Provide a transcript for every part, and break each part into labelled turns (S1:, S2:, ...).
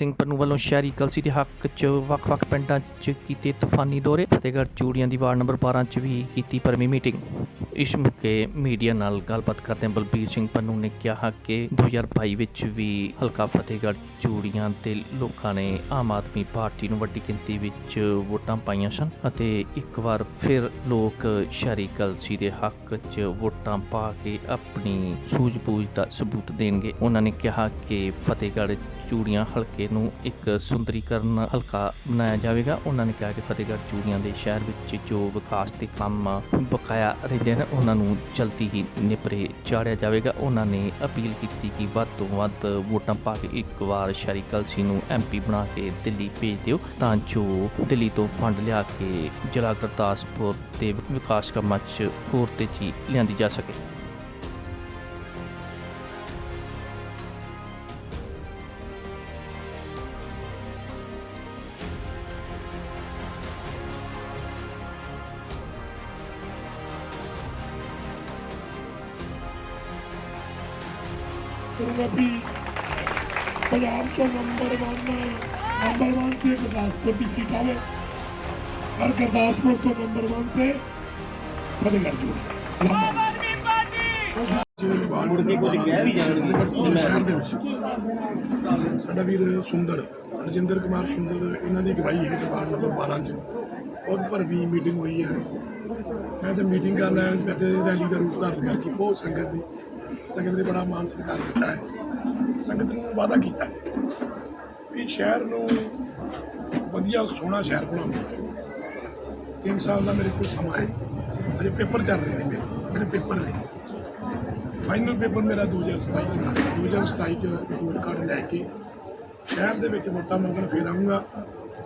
S1: ਸਿੰਘ ਪੰਨੂ ਵੱਲੋਂ ਸ਼ਹਿਰੀ ਕਲਸੀ ਦੇ ਹੱਕ 'ਚ ਵੱਖ-ਵੱਖ ਪਿੰਡਾਂ 'ਚ ਕੀਤੇ ਤੂਫਾਨੀ ਦੌਰੇ। ਫਤਿਹਗੜ੍ਹ ਚੂੜੀਆਂ ਦੀ ਵਾਰਡ ਨੰਬਰ 12 'ਚ ਵੀ ਕੀਤੀ ਭਰਵੀਂ ਮੀਟਿੰਗ। ਇਸ ਮੌਕੇ ਮੀਡੀਆ ਨਾਲ ਗੱਲਬਾਤ ਕਰਦਿਆਂ ਬਲਬੀਰ ਸਿੰਘ ਪੰਨੂ ਨੇ ਕਿਹਾ ਕਿ 2022 ਵਿੱਚ ਵੀ ਹਲਕਾ ਫਤਿਹਗੜ੍ਹ ਚੂੜੀਆਂ ਦੇ ਲੋਕਾਂ ਨੇ ਆਮ ਆਦਮੀ ਪਾਰਟੀ ਨੂੰ ਵੱਡੀ ਗਿਣਤੀ ਵਿੱਚ ਵੋਟਾਂ ਪਾਈਆਂ ਸਨ ਅਤੇ ਇੱਕ ਵਾਰ ਫਿਰ ਲੋਕ ਸ਼ਹਿਰੀ ਕਲਸੀ ਦੇ ਹੱਕ 'ਚ ਵੋਟਾਂ ਪਾ ਕੇ ਆਪਣੀ ਸੂਝ-ਬੂਝ ਦਾ ਸਬੂਤ ਦੇਣਗੇ। ਉਹਨਾਂ ਨੇ ਕਿਹਾ ਕਿ ਫਤਿਹਗੜ੍ਹ ਚੂੜੀਆਂ ਹਲਕੇ ਨੂੰ ਇੱਕ ਸੁੰਦਰੀਕਰਨ ਹਲਕਾ ਬਣਾਇਆ ਜਾਵੇਗਾ। ਉਹਨਾਂ ਨੇ ਕਿਹਾ ਕਿ ਫਤਿਹਗੜ੍ਹ ਚੂੜੀਆਂ ਦੇ ਸ਼ਹਿਰ ਵਿੱਚ ਜੋ ਵਿਕਾਸ ਦੇ ਕੰਮ ਬਕਾਇਆ ਰਹਿੰਦੇ ਹਨ, ਉਹਨਾਂ ਨੂੰ ਜਲਦੀ ਹੀ ਨਿਪਰੇ ਚਾੜਿਆ ਜਾਵੇਗਾ। ਉਹਨਾਂ ਨੇ ਅਪੀਲ ਕੀਤੀ ਕਿ ਵੱਧ ਤੋਂ ਵੱਧ ਵੋਟਾਂ ਪਾ ਕੇ ਇੱਕ ਵਾਰ ਸ਼ਹਿਰੀ ਕਲਸੀ ਨੂੰ ਐਮਪੀ ਬਣਾ ਕੇ ਦਿੱਲੀ ਭੇਜ ਦਿਓ, ਤਾਂ ਜੋ ਦਿੱਲੀ ਤੋਂ ਫੰਡ ਲਿਆ ਕੇ ਜ਼ਿਲ੍ਹਾ ਗੁਰਦਾਸਪੁਰ ਦੇ ਵਿਕਾਸ ਕੰਮਾਂ 'ਚ ਹੋਰ ਤੇਜ਼ੀ ਲਿਆਂਦੀ ਜਾ ਸਕੇ।
S2: ਪੰਜਾਬੀ ਪੰਜਾਬ ਤੋਂ ਨੰਬਰ 1 ਨੰਬਰ 1 ਤੇ ਗੁਰਦਾਸਪੁਰ ਦੀ ਸੀਟ ਆਵੇ ਹਰ ਗੁਰਦਾਸਪੁਰ ਤੋਂ ਨੰਬਰ 1 ਤੇ ਫਤਿਹਗੜ੍ਹ ਜੂ। ਮੁੜ ਕੇ ਕੁਝ ਕਹਿ ਵੀ ਜਾਣਗੇ ਸਾਡਾ ਵੀਰ ਸੁੰਦਰ ਰਜਿੰਦਰ ਕੁਮਾਰ ਸੁੰਦਰ, ਇਹਨਾਂ ਦੀ ਅਗਵਾਈ ਹੈ ਵਾਰਡ ਨੰਬਰ 12 ਚ। ਬਹੁਤ ਭਰਵੀਂ ਮੀਟਿੰਗ ਹੋਈ ਹੈ। ਮੈਂ ਤਾਂ ਮੀਟਿੰਗ ਕਰਨ ਆਇਆ ਸੀ, ਵੈਸੇ ਰੈਲੀ ਦਾ ਰੂਪ ਧਾਰਨ ਕਰਕੇ ਬਹੁਤ ਸੰਗਤ ਸੀ। ਸੰਗਤ ਨੇ ਬੜਾ ਮਾਨ ਸਤਿਕਾਰ ਦਿੱਤਾ ਹੈ। ਸੰਗਤ ਨੂੰ ਵਾਅਦਾ ਕੀਤਾ ਹੈ ਵੀ ਸ਼ਹਿਰ ਨੂੰ ਵਧੀਆ, ਸੋਹਣਾ ਸ਼ਹਿਰ ਬਣਾਉਣਾ ਤਿੰਨ ਸਾਲ ਦਾ ਮੇਰੇ ਕੋਲ ਸਮਾਂ ਹੈ। ਅਜੇ ਪੇਪਰ ਚੱਲ ਰਹੇ ਨੇ ਮੇਰੇ। ਮੇਰੇ ਪੇਪਰ ਨੇ। ਫਾਈਨਲ ਪੇਪਰ ਮੇਰਾ 2027 ਚ ਹੋਣਾ। ਹੈ 2027 ਚ ਰਿਪੋਰਟ ਕਾਰਡ ਲੈ ਕੇ ਸ਼ਹਿਰ ਦੇ ਵਿੱਚ ਵੋਟਾਂ ਮੰਗਣ ਫਿਰ ਆਊਂਗਾ।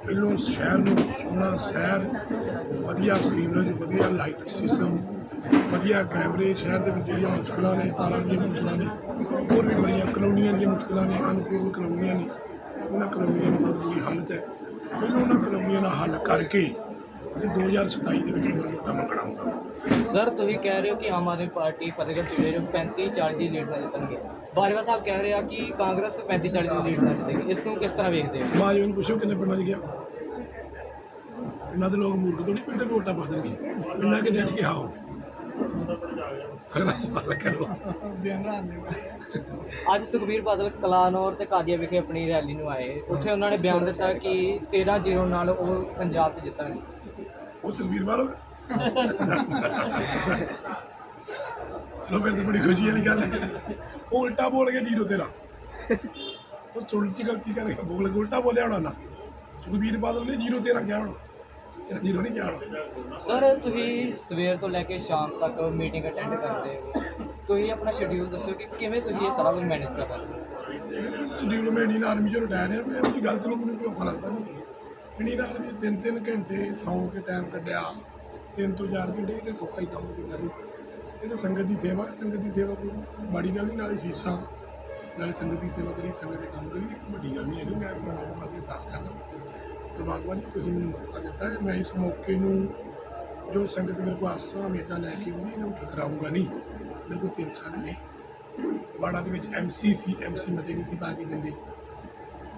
S2: ਪਹਿਲੋਂ ਸ਼ਹਿਰ ਨੂੰ ਸੋਹਣਾ ਸ਼ਹਿਰ, ਵਧੀਆ ਸੀਵਰੇਜ, ਵਧੀਆ ਲਾਈਟ ਸਿਸਟਮ ਵਧੀਆ ਕੈਮਰੇ ਸ਼ਹਿਰ ਦੇ ਵਿੱਚ ਜਿਹੜੀਆਂ ਮੁਸ਼ਕਲਾਂ ਨੇ ਤਾਰਾਂ ਦੀਆਂ ਮੁਸ਼ਕਲਾਂ ਨੇ ਹੋਰ ਵੀ ਬੜੀਆਂ ਕਲੋਨੀਆਂ ਦੀਆਂ ਮੁਸ਼ਕਲਾਂ ਨੇ ਅਨੁਕੂਲ ਕਲੋਨੀਆਂ ਨੇ ਉਹਨਾਂ ਕਲੋਨੀਆਂ ਦੀ ਬਹੁਤ ਬੁਰੀ ਹਾਲਤ ਹੈ। ਪਹਿਲੋਂ ਉਹਨਾਂ ਕਲੋਨੀਆਂ ਦਾ ਹੱਲ ਕਰਕੇ ਫਿਰ 2027 ਦੇ ਵਿੱਚ ਫਿਰ ਵੋਟਾਂ ਮੰਗਣਾ ਹੋਊਗਾ
S3: ਸਰ ਤੁਸੀਂ ਕਹਿ ਰਹੇ ਹੋ ਕਿ ਆਮ ਆਦਮੀ ਪਾਰਟੀ ਫਤਿਹਗੜ੍ਹ ਚੂੜੇ ਨੂੰ 35 40 ਦੀ ਲੀਡ ਨਾਲ ਜਿੱਤਣਗੇ ਬਾਜਵਾ ਸਾਹਿਬ ਕਹਿ ਰਹੇ ਆ ਕਿ ਕਾਂਗਰਸ 35 40 ਦੀ ਲੀਡ ਨਾਲ ਜਿੱਤੇਗੀ ਇਸ ਨੂੰ ਕਿਸ ਤਰ੍ਹਾਂ ਵੇਖਦੇ ਹੋ?
S2: ਬਾਜਵਾ ਨੂੰ ਪੁੱਛੋ ਕਿੰਨੇ ਪਿੰਡਾਂ 'ਚ ਗਿਆ। ਇਹਨਾਂ ਦੇ ਲੋਕ ਮੂਰਖ ਤੋਂ ਨਹੀਂ ਪਿੰਡ ਵੋਟਾਂ ਪਾ ਦੇਣਗੇ। ਪਿੰਡਾਂ ਕਿੰਨੇ 'ਚ ਗਿਆ ਹੋ ਕਰੋ
S3: ਅੱਜ ਸੁਖਬੀਰ ਬਾਦਲ ਕਲਾਨੌਰ ਤੇ ਕਾਦੀਆ ਵਿਖੇ ਆਪਣੀ ਰੈਲੀ ਨੂੰ ਆਏ। ਉੱਥੇ ਉਹਨਾਂ ਨੇ ਬਿਆਨ ਦਿੱਤਾ ਕਿ 13 0 ਨਾਲ ਉਹ ਪੰਜਾਬ 'ਚ ਜਿੱਤਣਗੇ।
S2: ਉਹ ਸੁਖਬੀਰ ਬਾਦਲ? ਚਲੋ ਫਿਰ ਤਾਂ ਬੜੀ ਖੁਸ਼ੀ ਵਾਲੀ ਗੱਲ ਹੈ। ਉਹ ਉਲਟਾ ਬੋਲ ਗਿਆ ਜੀਰੋ ਤੇਰਾ। ਉਹ ਚੁਲਟੀ ਗਲਤੀ ਕਰਕੇ ਬੋਲ ਉਲਟਾ ਬੋਲਿਆ ਹੋਣਾ ਨਾ। ਸੁਖਬੀਰ ਬਾਦਲ ਨੇ ਜੀਰੋ ਤੇਰਾ ਕਿਹਾ ਹੋਣਾ। ਜੀਰੋ ਨਹੀਂ
S3: ਸਰ ਤੁਸੀਂ ਸਵੇਰ ਤੋਂ ਲੈ ਕੇ ਸ਼ਾਮ ਤੱਕ ਮੀਟਿੰਗ ਅਟੈਂਡ ਕਰਦੇ ਹੋ। ਤੁਸੀਂ ਆਪਣਾ ਸ਼ਡਿਊਲ ਦੱਸੋ ਕਿ ਕਿਵੇਂ ਤੁਸੀਂ ਇਹ ਸਾਰਾ ਕੁਝ ਮੈਨੇਜ ਕਰ ਰਹੇ ਹੋ?
S2: ਡਿਵਲਪਮੈਂਟ ਇੰਡੀਅਨ ਆਰਮੀ ਚੋਂ ਰਿਟਾਇਰ ਆ ਮੈਂ ਉਹਦੀ ਗਲਤ ਨੂੰ ਮੈਨੂੰ ਕੋਈ ਲੱਗਦਾ ਨਹੀਂ ਇੰਡੀਅਨ ਆਰਮੀ ਤਿੰਨ ਤਿੰਨ ਘੰਟੇ ਸੌਂ ਕੇ ਟਾਈਮ ਕੱਢਿਆ। ਤਿੰਨ ਤੋਂ ਚਾਰ ਘੰਟੇ ਇਹਦੇ ਸੌਖਾ ਹੀ ਕੰਮ ਕਰੀ ਇਹ ਤਾਂ ਸੰਗਤ ਦੀ ਸੇਵਾ ਹੈ, ਸੰਗਤ ਦੀ ਸੇਵਾ ਕੋਈ ਮਾੜੀ ਗੱਲ ਨਹੀਂ ਨਾਲੇ ਸੀਸਾਂ। ਨਾਲੇ ਸੰਗਤ ਦੀ ਸੇਵਾ ਕਰੀ ਸੰਗਤ ਦੇ ਕੰਮ ਕਰੀ ਇਹ ਵੱਡੀ ਗੱਲ ਨਹੀਂ ਹੈਗੀ ਮੈਂ ਪਰਮਾਤਮਾ ਅੱਗੇ ਅਰਦਾਸ ਕਰਦਾ। ਪਰਮਾਤਮਾ ਜੀ, ਤੁਸੀਂ ਮੈਨੂੰ ਮੌਕਾ ਦਿੱਤਾ ਹੈ। ਮੈਂ ਇਸ ਮੌਕੇ ਨੂੰ, ਜੋ ਸੰਗਤ ਮੇਰੇ ਕੋਲ ਆਸਾਂ ਉਮੀਦਾਂ ਲੈ ਕੇ ਆਉਂਦੀ, ਇਹਨਾਂ ਨੂੰ ਠੁਕਰਾਊਂਗਾ ਨਹੀਂ। ਮੇਰੇ ਕੋਲ ਤਿੰਨ ਸਾਲ ਨੇ। ਵਾੜਾ ਦੇ ਵਿੱਚ ਐਮਸੀ ਸੀ ਐਮਸੀ ਮਤੇ ਨਹੀਂ ਸੀ ਪਾ ਕੇ ਦਿੰਦੇ।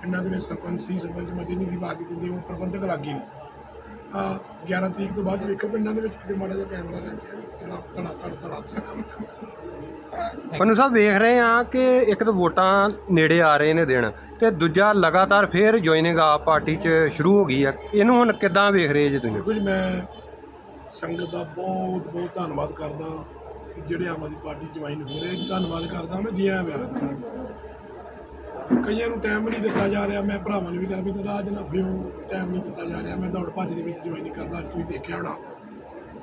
S2: ਪਿੰਡਾਂ ਦੇ ਵਿੱਚ ਸਰਪੰਚ ਸੀ, ਸਰਪੰਚ ਮਤੇ ਨਹੀਂ ਸੀ ਪਾ ਕੇ ਦਿੰਦੇ, ਉਹ ਪ੍ਰਬੰਧਕ ਲੱਗੇ ਨੇ। 11 ਤਰੀਕ ਤੋਂ ਬਾਅਦ ਵੇਖੋ ਪਿੰਡਾਂ ਦੇ ਵਿੱਚ ਕਿਤੇ ਮਾੜਾ ਜਿਹਾ ਕੈਮਰਾ ਲੱਗ ਗਿਆ ਕਿੰਨਾ ਧੜਾ ਧੜ ਧੜਾ ਧੜ ਕੰਮ
S4: ਸਾਹਿਬ ਵੇਖ ਰਹੇ ਆ ਕਿ ਇੱਕ ਤਾਂ ਵੋਟਾਂ ਨੇੜੇ ਆ ਰਹੇ ਨੇ ਦਿਨ ਤੇ ਦੂਜਾ ਲਗਾਤਾਰ ਫੇਰ ਜੁਆਇਨਿੰਗ ਆਪ ਪਾਰਟੀ 'ਚ ਸ਼ੁਰੂ ਹੋ ਗਈ ਆ। ਇਹਨੂੰ ਹੁਣ ਕਿੱਦਾਂ ਵੇਖ ਰਹੇ ਜੀ ਤੁਸੀਂ?
S2: ਦੇਖੋ ਜੀ ਮੈਂ ਸੰਗਤ ਦਾ ਬਹੁਤ ਬਹੁਤ ਧੰਨਵਾਦ ਕਰਦਾ ਜਿਹੜੇ ਆਮ ਆਦਮੀ ਪਾਰਟੀ ਜੁਆਇਨ ਹੋ ਰਹੇ ਧੰਨਵਾਦ ਕਰਦਾ ਮੈਂ ਜੀ ਆਇਆਂ ਵੇਖਦਾ ਕਈਆਂ ਨੂੰ ਟਾਈਮ ਨਹੀਂ ਦਿੱਤਾ ਜਾ ਰਿਹਾ, ਮੈਂ ਭਰਾਵਾਂ ਨੂੰ ਵੀ ਕਹਿੰਦਾ ਵੀ ਰਾਜ ਨਾ ਹੋਇਓ ਟਾਈਮ ਨਹੀਂ ਦਿੱਤਾ ਜਾ ਰਿਹਾ। ਮੈਂ ਦੌੜ ਭੱਜ ਦੇ ਵਿੱਚ ਜੁਆਇਨ ਕਰਦਾ, ਅੱਜ ਤੁਸੀਂ ਦੇਖਿਆ ਹੋਣਾ।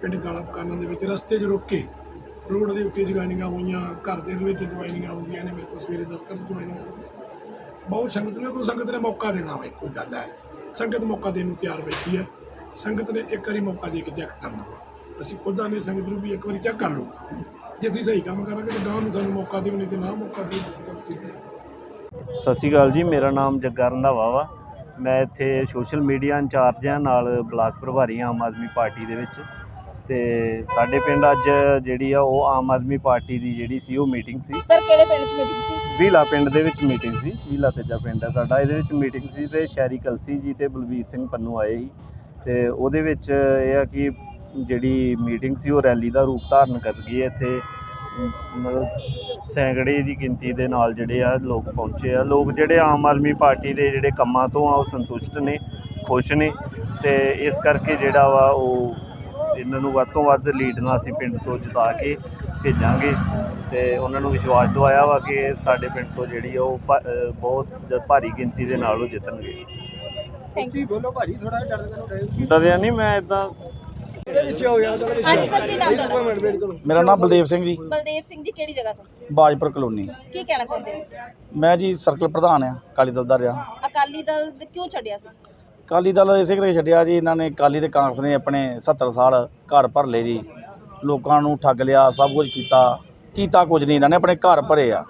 S2: ਪਿੰਡ ਕਾਲਾ ਪਕਾਨਾਂ ਦੇ ਵਿੱਚ ਰਸਤੇ 'ਚ ਰੁਕ ਕੇ ਰੋਡ ਦੇ ਉੱਤੇ ਜੁਆਇਨਿੰਗਾਂ ਹੋਈਆਂ ਘਰ ਦੇ ਵਿੱਚ ਜੁਆਇਨਿੰਗਾਂ ਹੁੰਦੀਆਂ ਨੇ, ਮੇਰੇ ਕੋਲ ਸਵੇਰੇ ਦਫ਼ਤਰ 'ਚ ਜੁਆਇਨਿੰਗਾਂ ਹੁੰਦੀਆਂ ਬਹੁਤ ਸੰਗਤ ਨੂੰ, ਕੋਈ ਸੰਗਤ ਨੇ ਮੌਕਾ ਦੇਣਾ ਵਾ ਕੋਈ ਗੱਲ ਹੈ। ਸੰਗਤ ਮੌਕਾ ਦੇਣ ਨੂੰ ਤਿਆਰ ਬੈਠੀ ਹੈ। ਸੰਗਤ ਨੇ ਇੱਕ ਵਾਰੀ ਮੌਕਾ ਦੇ ਕੇ ਚੈੱਕ ਕਰਨਾ ਵਾ। ਅਸੀਂ ਖੁਦਾਂ ਨੇ ਸੰਗਤ ਨੂੰ ਵੀ ਇੱਕ ਵਾਰੀ ਚੈੱਕ ਕਰ ਲਓ। ਜੇ ਅਸੀਂ ਸਹੀ ਕੰਮ ਕਰਾਂਗੇ ਤਾਂ ਗਾਂ ਨੂੰ ਸਾਨੂੰ ਮੌਕਾ ਦਿਓ, ਨਹੀਂ ਤੇ ਨਾ ਮੌਕਾ ਦਿਓ
S5: ਸਤਿ ਸ਼੍ਰੀ ਅਕਾਲ ਜੀ ਮੇਰਾ ਨਾਮ ਜੱਗਾ ਰੰਧਾਵਾ ਵਾ ਮੈਂ ਇੱਥੇ ਸੋਸ਼ਲ ਮੀਡੀਆ ਇੰਚਾਰਜ ਹਾਂ ਨਾਲ ਬਲਾਕ ਪ੍ਰਭਾਰੀ ਆਮ ਆਦਮੀ ਪਾਰਟੀ ਦੇ ਵਿੱਚ। ਤੇ ਸਾਡੇ ਪਿੰਡ ਅੱਜ ਜਿਹੜੀ ਆ ਉਹ ਆਮ ਆਦਮੀ ਪਾਰਟੀ ਦੀ ਜਿਹੜੀ ਸੀ ਉਹ ਮੀਟਿੰਗ ਸੀ।
S6: ਸਰ ਕਿਹੜੇ ਪਿੰਡ 'ਚ ਮੀਟਿੰਗ ਸੀ?
S5: ਵੀਲਾ ਪਿੰਡ ਦੇ ਵਿੱਚ ਮੀਟਿੰਗ ਸੀ ਵੀਲਾ ਤੇਜਾ ਪਿੰਡ ਹੈ ਸਾਡਾ। ਇਹਦੇ ਵਿੱਚ ਮੀਟਿੰਗ ਸੀ ਤੇ ਸ਼ਹਿਰੀ ਕਲਸੀ ਜੀ ਤੇ ਬਲਬੀਰ ਸਿੰਘ ਪੰਨੂ ਆਏ ਸੀ। ਤੇ ਉਹਦੇ ਵਿੱਚ ਇਹ ਆ ਕਿ ਜਿਹੜੀ ਮੀਟਿੰਗ ਸੀ ਉਹ ਰੈਲੀ ਦਾ ਰੂਪ ਧਾਰਨ ਕਰ ਗਈ ਇੱਥੇ। ਮਤਲਬ ਸੈਂਕੜੇ ਦੀ ਗਿਣਤੀ ਦੇ ਨਾਲ ਜਿਹੜੇ ਆ ਲੋਕ ਪਹੁੰਚੇ ਆ। ਲੋਕ ਜਿਹੜੇ ਆਮ ਆਦਮੀ ਪਾਰਟੀ ਦੇ ਜਿਹੜੇ ਕੰਮਾਂ ਤੋਂ ਆ ਉਹ ਸੰਤੁਸ਼ਟ ਨੇ ਖੁਸ਼ ਨੇ ਤੇ ਇਸ ਕਰਕੇ ਜਿਹੜਾ ਵਾ ਉਹ ਇਹਨਾਂ ਨੂੰ ਵੱਧ ਤੋਂ ਵੱਧ ਲੀਡ ਨਾਲ ਅਸੀਂ ਪਿੰਡ ਤੋਂ ਜਿਤਾ ਕੇ ਭੇਜਾਂਗੇ ਤੇ ਉਹਨਾਂ ਨੂੰ ਵਿਸ਼ਵਾਸ ਦਿਵਾਇਆ ਵਾ ਕਿ ਸਾਡੇ ਪਿੰਡ ਤੋਂ ਜਿਹੜੀ ਆ ਉਹ ਬਹੁਤ ਭਾਰੀ ਗਿਣਤੀ ਦੇ ਨਾਲ ਉਹ ਜਿੱਤਣਗੇ।
S6: ਥੈਂਕ ਯੂ
S4: ਬੋਲੋ ਭਾਜੀ ਥੋੜਾ ਡਰਦੇ
S5: ਡਰਿਆ ਨਹੀਂ ਮੈਂ ਇਦਾਂ
S6: ਹਾਂਜੀ ਸਰ ਕੀ ਨਾਮ ਤੁਹਾਡਾ?
S7: ਮੇਰਾ ਨਾਮ ਬਲਦੇਵ ਸਿੰਘ ਜੀ।
S6: ਬਲਦੇਵ ਸਿੰਘ ਜੀ ਕਿਹੜੀ ਜਗ੍ਹਾ ਤੋਂ?
S7: ਬਾਜਪੁਰ ਕਲੋਨੀ।
S6: ਕੀ ਕਹਿਣਾ ਚਾਹੁੰਦੇ ਹੋ?
S7: ਮੈਂ ਜੀ ਸਰਕਲ ਪ੍ਰਧਾਨ ਆ ਅਕਾਲੀ ਦਲ ਦਾ ਰਿਹਾ।
S6: ਅਕਾਲੀ ਦਲ ਦੇ ਕਿਉਂ ਛੱਡਿਆ ਸੀ?
S7: ਅਕਾਲੀ ਦਲ ਇਸੇ ਕਰਕੇ ਛੱਡਿਆ ਜੀ ਇਹਨਾਂ ਨੇ ਅਕਾਲੀ ਤੇ ਕਾਂਗਰਸ ਨੇ ਆਪਣੇ 70 ਸਾਲ ਘਰ ਭਰ ਲਏ ਜੀ। ਲੋਕਾਂ ਨੂੰ ਠੱਗ ਲਿਆ ਸਭ ਕੁਝ ਕੀਤਾ ਕੀਤਾ ਕੁਝ ਨਹੀਂ ਇਹਨਾਂ ਨੇ ਆਪਣੇ ਘਰ ਭਰੇ ਆ।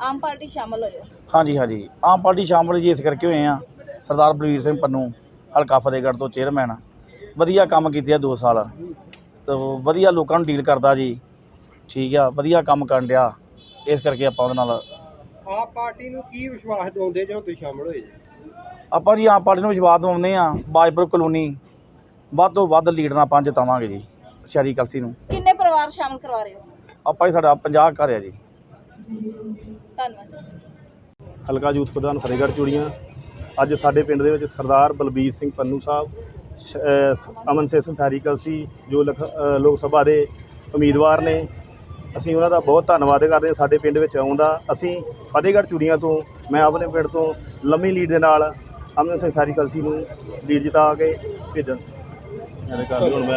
S6: ਆਮ ਪਾਰਟੀ ਸ਼ਾਮਲ ਹੋਏ ਹੋ
S7: ਹਾਂਜੀ ਹਾਂਜੀ। ਆਮ ਪਾਰਟੀ ਸ਼ਾਮਲ ਜੀ ਇਸ ਕਰਕੇ ਹੋਏ ਆ। ਸਰਦਾਰ ਬਲਵੀਰ ਸਿੰਘ ਪੰਨੂ ਹਲਕਾ ਫਤਿਹਗੜ੍ਹ ਤੋਂ ਚੇਅਰਮੈਨ ਆ। ਵਧੀਆ ਕੰਮ ਕੀਤੇ ਆ 2 ਸਾਲ। ਤੇ ਵਧੀਆ ਲੋਕਾਂ ਨੂੰ ਡੀਲ ਕਰਦਾ ਜੀ। ਠੀਕ ਆ ਵਧੀਆ ਕੰਮ ਕਰਨ ਡਿਆ। ਇਸ ਕਰਕੇ ਆਪਾਂ ਉਹਦੇ ਨਾਲ
S4: ਆਪ ਪਾਰਟੀ ਨੂੰ ਕੀ ਵਿਸ਼ਵਾਸ ਦਿਵਾਉਂਦੇ ਜਦੋਂ ਤੁਸੀਂ ਸ਼ਾਮਲ ਹੋਏ? ਜੀ
S7: ਆਪਾਂ ਜੀ ਆਮ ਪਾਰਟੀ ਨੂੰ ਵਿਸ਼ਵਾਸ ਦਿਵਾਉਂਦੇ ਆ ਬਾਜਪੁਰ ਕਲੋਨੀ। ਵੱਧ ਤੋਂ ਵੱਧ ਲੀਡਰਾਂ ਆਪਾਂ ਜਿਤਾਵਾਂਗੇ ਜੀ ਸ਼ਹਿਰੀ ਕਲਸੀ ਨੂੰ।
S6: ਕਿੰਨੇ ਪਰਿਵਾਰ ਸ਼ਾਮਲ ਕਰਵਾ ਰਹੇ ਹੋ?
S7: ਆਪਾਂ ਹੀ ਸਾਡਾ 50 ਘਰ ਆ ਜੀ।
S6: ਧੰਨਵਾਦ।
S8: ਹਲਕਾ ਯੂਥ ਪ੍ਰਧਾਨ ਫਤਿਹਗੜ੍ਹ ਚੂੜੀਆਂ। ਅੱਜ ਸਾਡੇ ਪਿੰਡ ਦੇ ਵਿੱਚ ਸਰਦਾਰ ਬਲਬੀਰ ਸਿੰਘ ਪੰਨੂ ਸਾਹਿਬ ਅਮਨ ਸਿੰਘ ਸੰਸਾਰੀ ਕਲਸੀ ਜੋ ਲਖ- ਲੋਕ ਸਭਾ ਦੇ ਉਮੀਦਵਾਰ ਨੇ। ਅਸੀਂ ਉਹਨਾਂ ਦਾ ਬਹੁਤ ਧੰਨਵਾਦ ਕਰਦੇ ਹਾਂ ਸਾਡੇ ਪਿੰਡ ਵਿੱਚ ਆਉਣ ਦਾ। ਅਸੀਂ ਫਤਿਹਗੜ੍ਹ ਚੂੜੀਆਂ ਤੋਂ, ਮੈਂ ਆਪਣੇ ਪਿੰਡ ਤੋਂ ਲੰਮੀ ਲੀਡ ਦੇ ਨਾਲ ਅਮਨ ਸਿੰਘ ਸੰਸਾਰੀ ਕਲਸੀ ਨੂੰ ਲੀਡ ਜਿਤਾ ਕੇ ਭੇਜਣ